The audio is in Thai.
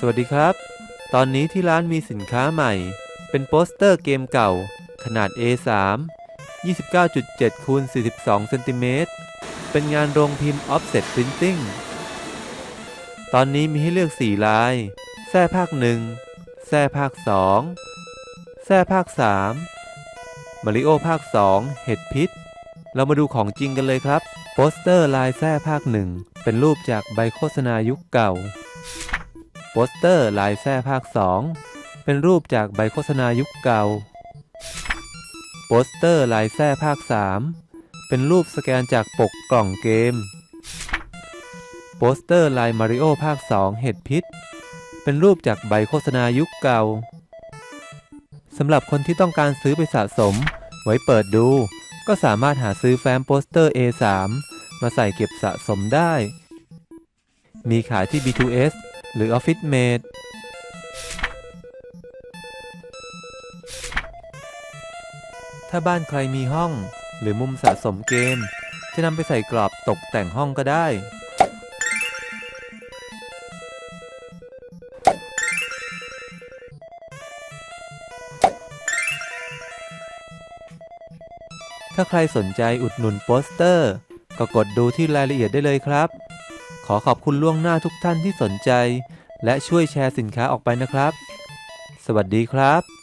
สวัสดีครับ ตอนนี้ที่ร้านมีสินค้าใหม่ เป็นโปสเตอร์เกมเก่า ขนาด A3 29.7คูณ42เซนติเมตรเป็นงานโรงพิมพ์ Offset Printing ตอนนี้มีให้เลือก 4 ลาย แท้ภาค 1 แท้ภาค 2 แท้ภาค 3 มาริโอภาค 2 เห็ดพิษ เรามาดูของจริงกันเลยครับ โปสเตอร์ลายแท้ภาค 1 เป็นรูปจากใบโฆษณายุคเก่า ปสเตอร์ลายแท้ภาค 2 เป็นรูปจากใบโฆษณายุคเก่า โปสเตอร์ลายแท้ภาค 3 เป็นรูปสแกนจากปกกล่องเกม โปสเตอร์ลายมาริโอภาค 2 เห็ดพิษ เป็นรูปจากใบโฆษณายุคเก่าสำหรับคนที่ต้องการซื้อไปสะสม ไว้เปิดดู ก็สามารถหาซื้อแฟ้มโปสเตอร์ A3 มาใส่เก็บสะสมได้ มีขายที่ B2S หรือ Office Mate ถ้าบ้านใครมีห้อง หรือมุมสะสมเกม จะนำไปใส่กรอบตกแต่งห้องก็ได้ ถ้าใครสนใจอุดหนุนโปสเตอร์ ก็กดดูที่รายละเอียดได้เลยครับ ขอขอบคุณล่วงหน้าทุกท่านที่สนใจ และช่วยแชร์สินค้าออกไปนะครับ สวัสดีครับ